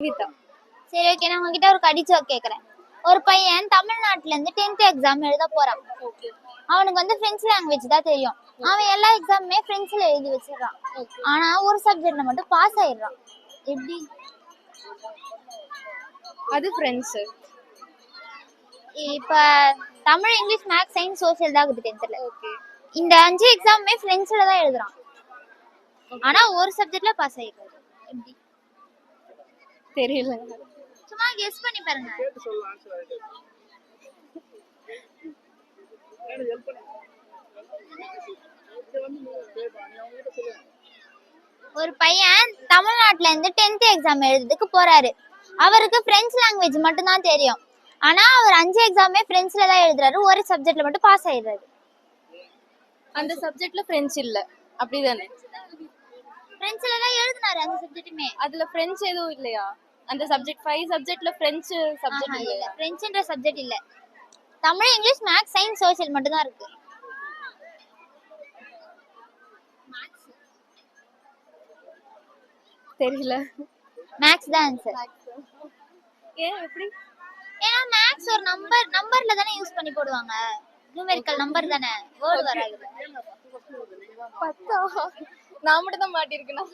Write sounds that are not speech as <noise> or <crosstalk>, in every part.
கவிதா சரி ஓகே நான் உங்ககிட்ட ஒரு கடிச்சு கேக்குறேன். ஒரு பையன் தமிழ்நாட்டுல இருந்து டென்த் எக்ஸாம் எழுத போறான். அவனுக்கு வந்து பிரெஞ்சு லாங்குவேஜ் தான் தெரியும். அவன் எல்லா எக்ஸாமுமே பிரெஞ்சுல எழுதி வச்சிடறான். ஆனா ஒரு சப்ஜெக்ட்ல மட்டும் பாஸ் ஆயிடுறான். எப்படி? அது ஃப்ரெண்ட்ஸு இப்ப Tamil English maths science social தான் இருக்குது டென்த்ல இந்த அஞ்சு எக்ஸாமுமே பிரெஞ்சுல தான் எழுதுறான். ஆனா ஒரு சப்ஜெக்ட்ல பாஸ் ஆயிடுறாரு எப்படி? தெரியல சும்மா கெஸ் பண்ணி பாருங்க. ஒரு பையன் தமிழ்நாட்டுல இருந்து டென்த் எக்ஸாம் எழுதுறதுக்கு போறாரு. அவருக்கு பிரெஞ்சு லாங்குவேஜ் மட்டும் தான் தெரியும். ஆனா அவர் அஞ்சு எக்ஸாமே பிரெஞ்சுல தான் எழுதுறாரு. ஒரு சப்ஜெக்ட்ல மட்டும் பாஸ் ஆயிடுறாரு. அந்த சப்ஜெக்ட்ல ஃப்ரெண்ட்ஸ் இல்ல. அப்படிதானே? பிரெஞ்சுல தான் எழுதினாரு அந்த சப்ஜெக்ட்டுமே அதுல ஃப்ரெண்ட்ஸ் எதுவும் இல்லையா? அந்த சப்ஜெக்ட் ஃபைவ் சப்ஜெக்ட்ல ஃப்ரெண்ட்ஸ் சப்ஜெக்ட் இல்ல. இல்லையா பிரெஞ்சுன்ற சப்ஜெக்ட் இல்ல. Tamil English maths science social மட்டும் தான் இருக்கு தெரியல. மேக்ஸ் தான் ஆன்சர் ஏன் எப்படி? ஏன்னா மேக்ஸ் ஒரு நம்பர் நம்பர்ல தானே யூஸ் பண்ணி போடுவாங்க. நியூமெரிக்கல் நம்பர் தானே. வேர்ட் வராது. நான் மட்டும் தான் மாட்டிருக்கேனா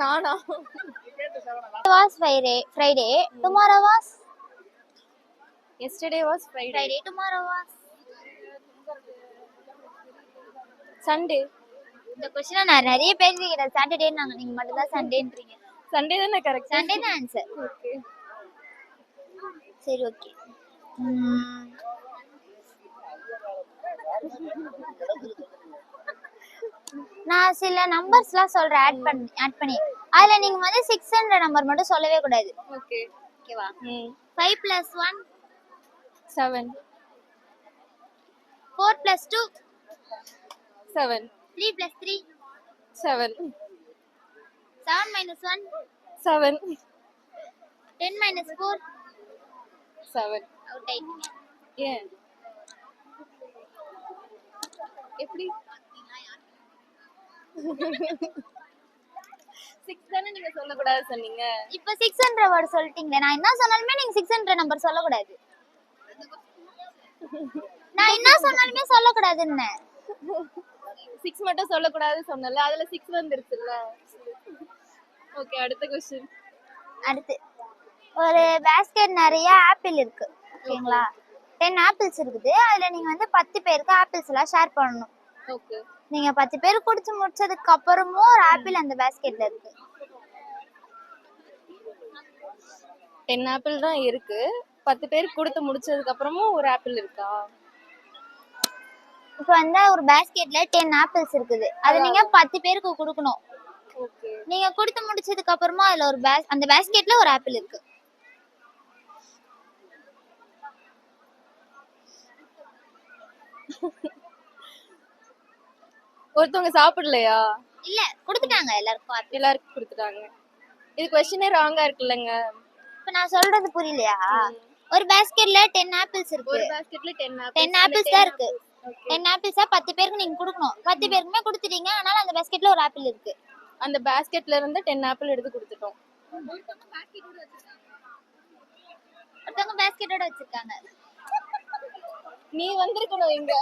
நானா? Was Friday Friday tomorrow was yesterday was Friday Friday tomorrow was Sunday இந்த கொஸ்டினை நான் நிறைய பேர் கேட்கிறேன். சாட்டர்டே நாங்க நீங்க மட்டும் தான் சண்டேன்றீங்க சண்டே தானே கரெக்ட் சண்டே தான் ஆன்சர் ஓகே சரி ஓகே நான் சில நம்பர்ஸ்லாம் சொல்றேன் ஆட் பண்ணி ஆட் பண்ணி. அதுல நீங்க வந்து சிக்ஸ்ன்ற நம்பர் மட்டும் சொல்லவே கூடாது. ஓகே ஓகேவா five plus one seven four plus two seven three plus three seven seven minus one seven ten minus four seven out ஆயிட்டீங்க. ஏன் எப்படி? சிக்ஸ் தானே நீங்க சொல்லக்கூடாது சொன்னீங்க. இப்போ சிக்ஸ்ன்ற வேர்டு சொல்லிட்டீங்களே நான் என்ன சொன்னாலுமே நீங்க சிக்ஸ்ன்ற நம்பர் சொல்லக்கூடாது. நான் என்ன சொன்னாலுமே சொல்லக்கூடாதுன்னு. சிக்ஸ் மட்டும் சொல்லக்கூடாது சொன்னல அதுல சிக்ஸ் வந்துருச்சுல்ல. ஓகே அடுத்த கொஸ்டின் அடுத்து. ஒரு பேஸ்கெட் நிறைய ஆப்பிள் இருக்கு ஓகேங்களா? டென் ஆப்பிள்ஸ் இருக்குது அதுல நீங்க வந்து பத்து பேருக்கு ஆப்பிள்ஸ் எல்லாம் ஷேர் பண்ணணும். ஓகே நீங்க பத்து பேர் குடிச்சு முடிச்சதுக்கு அப்புறமும் ஒரு ஆப்பிள் அந்த பேஸ்கெட்ல இருக்கு. டென் ஆப்பிள் தான் இருக்கு. பத்து பேருக்கு கொடுத்து முடிச்சதுக்கு அப்புறமும் ஒரு ஆப்பிள் இருக்கா? இப்போ வந்து ஒரு பேஸ்கெட்ல டென் ஆப்பிள்ஸ் இருக்குது. அது நீங்க பத்து பேருக்கு கொடுக்கணும். நீங்க கொடுத்து முடிச்சதுக்கு அப்புறமா அதுல ஒரு பேஸ் அந்த பேஸ்கெட்ல ஒரு ஆப்பிள் இருக்கு. <laughs> ஒருத்தவங்க சாப்பிடலையா? இல்ல கொடுத்துட்டாங்க எல்லாருக்கும் எல்லாருக்கும் கொடுத்துட்டாங்க. இது கொஸ்டினே ராங்கா இருக்குல்லங்க. இப்போ நான் சொல்றது புரியலையா? ஒரு பேஸ்கெட்ல டென் ஆப்பிள்ஸ் இருக்கு. ஒரு பாஸ்கெட்ல டென் டென் ஆப்பிள்ஸ் தான் இருக்கு. டென் ஆப்பிள்ஸா பத்து பேருக்கு நீங்க கொடுக்கணும். பத்து பேருக்குமே கொடுத்துட்டீங்க. ஆனாலும் அந்த பேஸ்கெட்ல ஒரு ஆப்பிள் இருக்கு. அந்த பாஸ்கெட்ல இருந்து டென் ஆப்பிள் எடுத்து கொடுத்துட்டோம். ஒருத்தவங்க பேஸ்கெட்டோட வச்சிருக்காங்க. நீ வந்திருக்கணும் இங்க.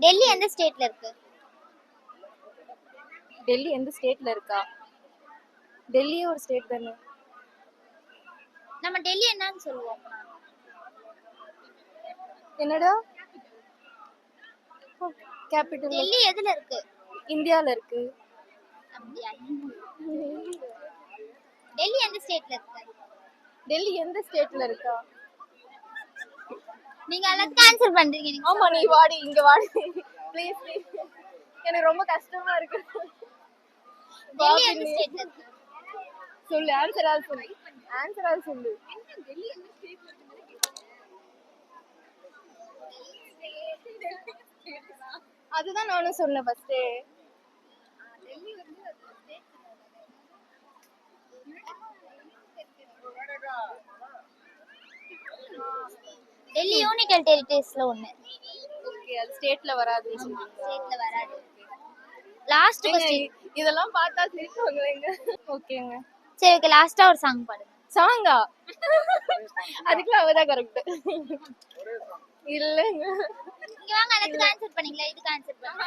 டெல்லி எந்த ஸ்டேட்ல இருக்கு? டெல்லி எந்த ஸ்டேட்ல இருக்கா? டெல்லியே ஒரு ஸ்டேட் தானே. நம்ம டெல்லி என்னன்னு சொல்லுவோம். என்னடா? கேபிட்டல் டெல்லி எதுல இருக்கு? இந்தியால இருக்கு. டெல்லி எந்த ஸ்டேட்ல இருக்கு? டெல்லி எந்த ஸ்டேட்ல இருக்கா? நீங்க எல்லாத்துக்கும் ஆன்சர் பண்றீங்க நீங்க ஆமா நீ வாடி இங்க வாடி. ப்ளீஸ் எனக்கு ரொம்ப கஷ்டமா இருக்கு. டெல்லி எந்த ஸ்டேட்ல இருக்கு? சொல்லு ஆன்சர் ஆல் சொல்லு. ஆன்சர் ஆல் சொல்லு. அதுதான் நானும் சொன்னேன் ஃபர்ஸ்ட் டெல்லி யூனிக்கல் டெரிட்டரிஸ்ல ஒண்ணு. ஓகே அது ஸ்டேட்ல வராதுன்னு சொல்லுங்க. ஸ்டேட்ல வராது. லாஸ்ட் கொஸ்டின் இதெல்லாம் பார்த்தா சிரிப்பாங்களேங்க. ஓகேங்க. சரி ஓகே லாஸ்டா ஒரு சாங் பாடுங்க. சாங்கா அதுக்குள்ள அவதான் கரெக்ட் இல்லைங்க. இங்க வாங்க எல்லாத்துக்கும் ஆன்சர் பண்ணீங்களா இதுக்கு ஆன்சர் பண்ணுங்க.